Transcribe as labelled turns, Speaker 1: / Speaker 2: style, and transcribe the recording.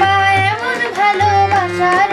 Speaker 1: পায় এমন ভালোবাসার